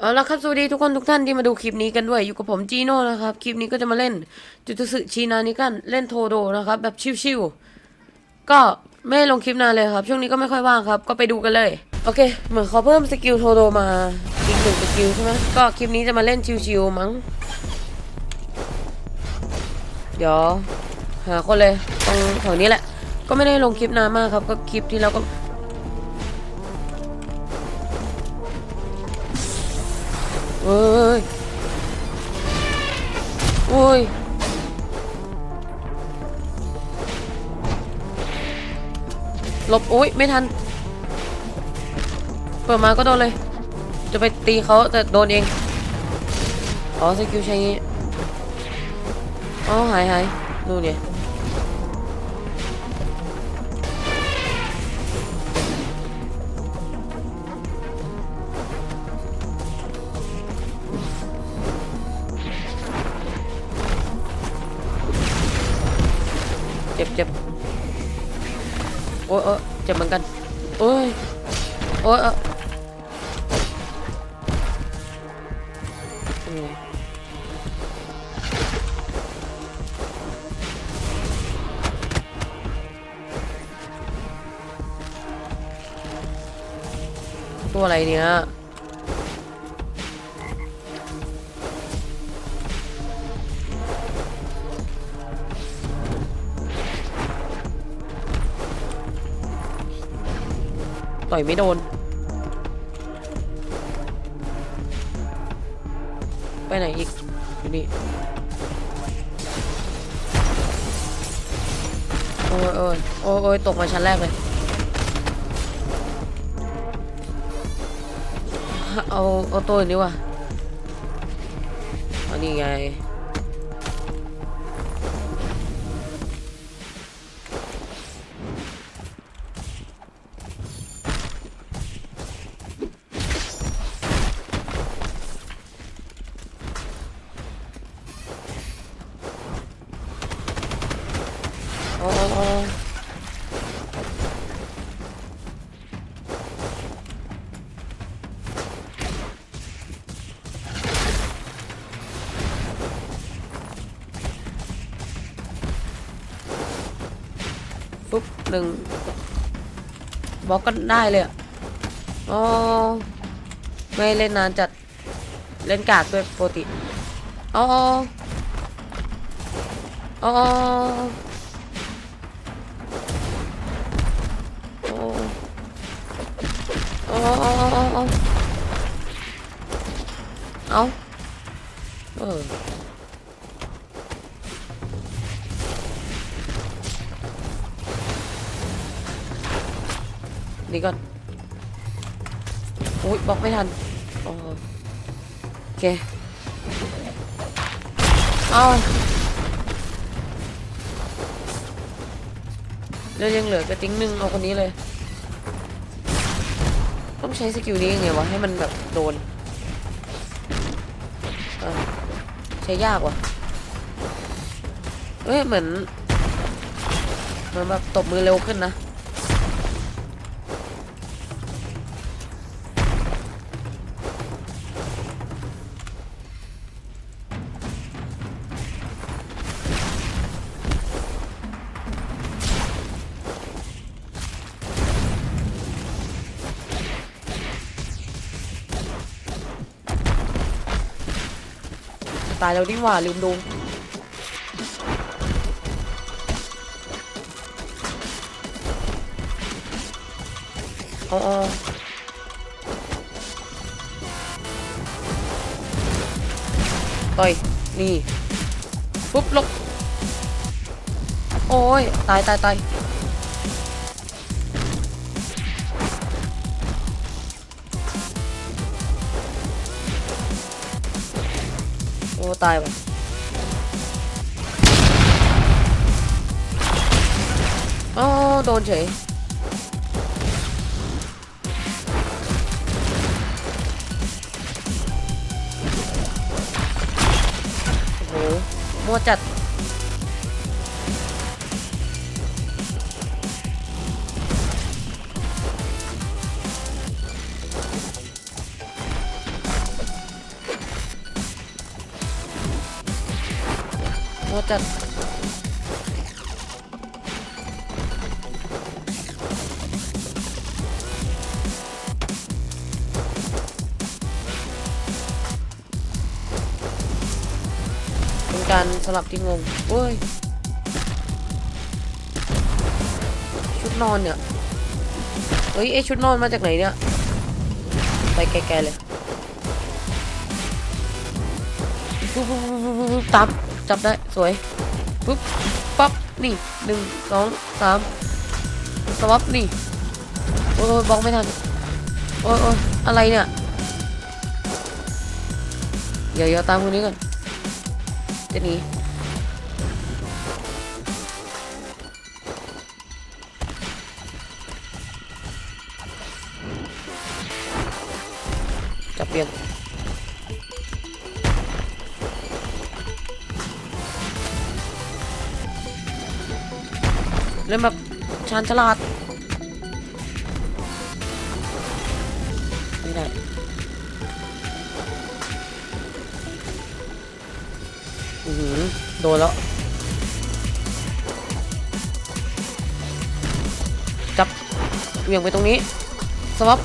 เอาละครับสวัสดีทุกคนทุกท่านที่มาดูคลิปนี้กันด้วยอยู่กับผมจีโน่นะครับคลิปนี้ก็จะมาเล่นจุตุสึชีนานิกันเล่นโทโดนะครับแบบชิวๆก็ไม่ลงคลิปนานเลยครับ ช่วงนี้ก็ไม่ค่อยว่างครับ ก็ไปดูกันเลยโอเค เหมือนเขาเพิ่มสกิลโทโดมาอีกหนึ่งสกิลใช่ไหมก็คลิปนี้จะมาเล่นชิวๆมั้งเดี๋ยวหาคนเลยตรงแถวนี้แหละ ก็ไม่ได้ลงคลิปนานมากครับ ก็คลิปที่แล้วก็ เอ้ยโอ้ยหลบอุ้ยไม่ทัน เปิดมาก็โดนเลย จะไปตีเขาแต่โดนเอง อ๋อสกิลใช้งี้อ๋อหายหายนู่นเนี่ย อ้ยเออเจ็บเหมือนกันโอ้ยโอ้ยตัวอะไรเนี่ย ต่อยไม่โดน ไปไหนอีกอยู่นี่โอ้ยโอ้ยโอ้ยโอ้ยตกมาชั้นแรกเลย เอา เอาตัวนี้ว่ะอันนี้ไง โอ้โอ้ปุ๊บหนึ่งบล็อกก็ได้เลยอะอ๋อไม่เล่นนานจัด เล่นกากด้วยปกติอ๋ออ๋อ โอ้โอ้โอ้โอ้เอาเออนี่ก่อนอุ้ยบอกไม่ทันโอโอเคเอาแล้วยังเหลือกระติ้งหนึ่งเอาคนนี้เลย ต้องใช้สกิลนี้ยังไงวะ ให้มันแบบโดนใช้ยากว่ะเอ้ยเหมือนเหมือนแบบตบมือเร็วขึ้นนะ ตายแล้วนี่หว่าลืมดูอ๋ออ๋อต่อย นี่ ปุ๊บลบโอ้ย ตายตายตาย โอ้ตายว่ะอ๋ โหดจัดเป็นการสลับที่งงเว้ย ชุดนอนเนี่ยเฮ้ยไอชุดนอนมาจากไหนเนี่ย ไปไกลๆเลยปุ๊บ จับได้สวยปุ๊บปั๊บนี่หนึ่งสองสามสวับนี่โอ้ยบล็อกไม่ทันโอ้ยโอ้ยอะไรเนี่ยเดี๋ยวเดี๋ยวตามคนนี้ก่อนจะหนีจับเปลี่ยน เล่นแบบชาญฉลาดไม่ได้อือโดนแล้ว จับเหวี่ยงไปตรงนี้สวับ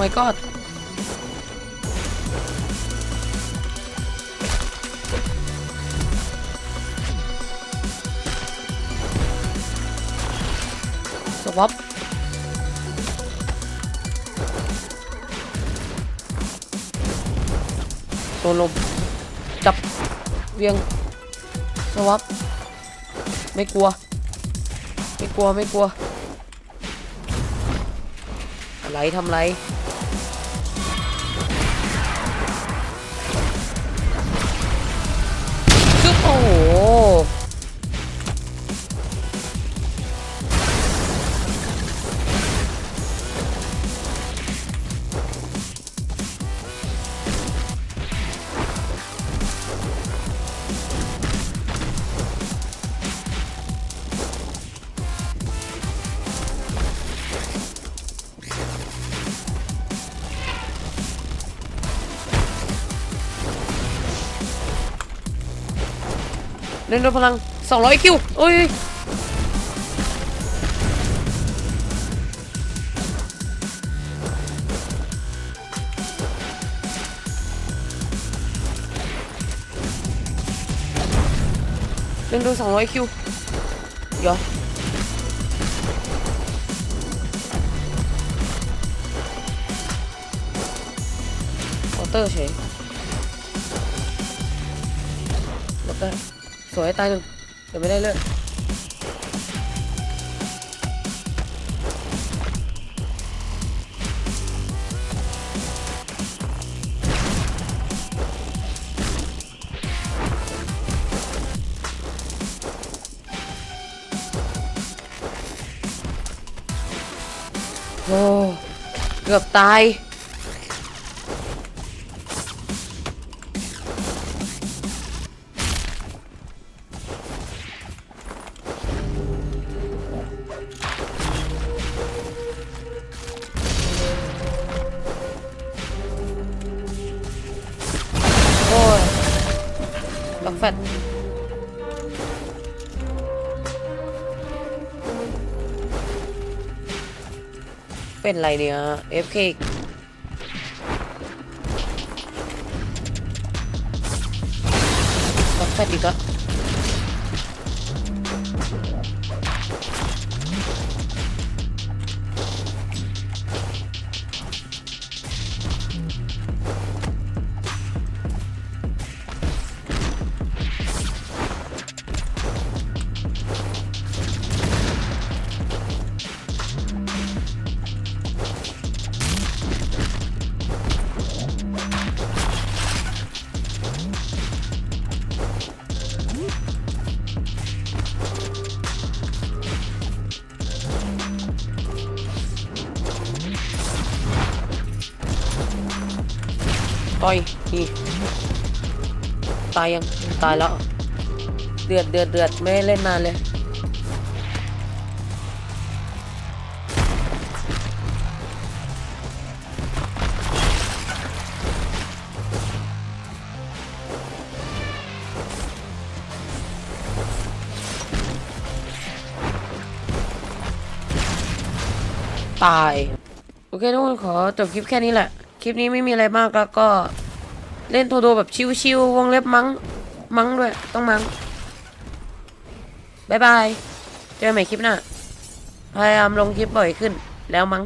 my god ส วับโดนลมจับเวียงสวับไม่กลัว ไม่กลัวไม่กลัว อะไรทำไรซึบโอ้โห เล่นด้วยพลัง 200คิวโอ้ยเล่นด้วย200 สวยตายหนึ่งเดี๋ยวไม่ได้เลือดโอ้เกือบตาย เป็นไรเนี่ย FK ก็แฟดอีกแล้ว ต่อยทีตายยังตายแล้ว เดือดเดือดเดือดไม่เล่นนานเลยตาย โอเคทุกคนขอจบคลิปแค่นี้แหละ คลิปนี้ไม่มีอะไรมากแล้วก็เล่นโทโดแบบชิวๆวงเล็บมั้ง มั้งด้วย ต้องมั้งบายบาย เจอกันใหม่คลิปหน้า พยายามลงคลิปบ่อยขึ้นแล้วมั้ง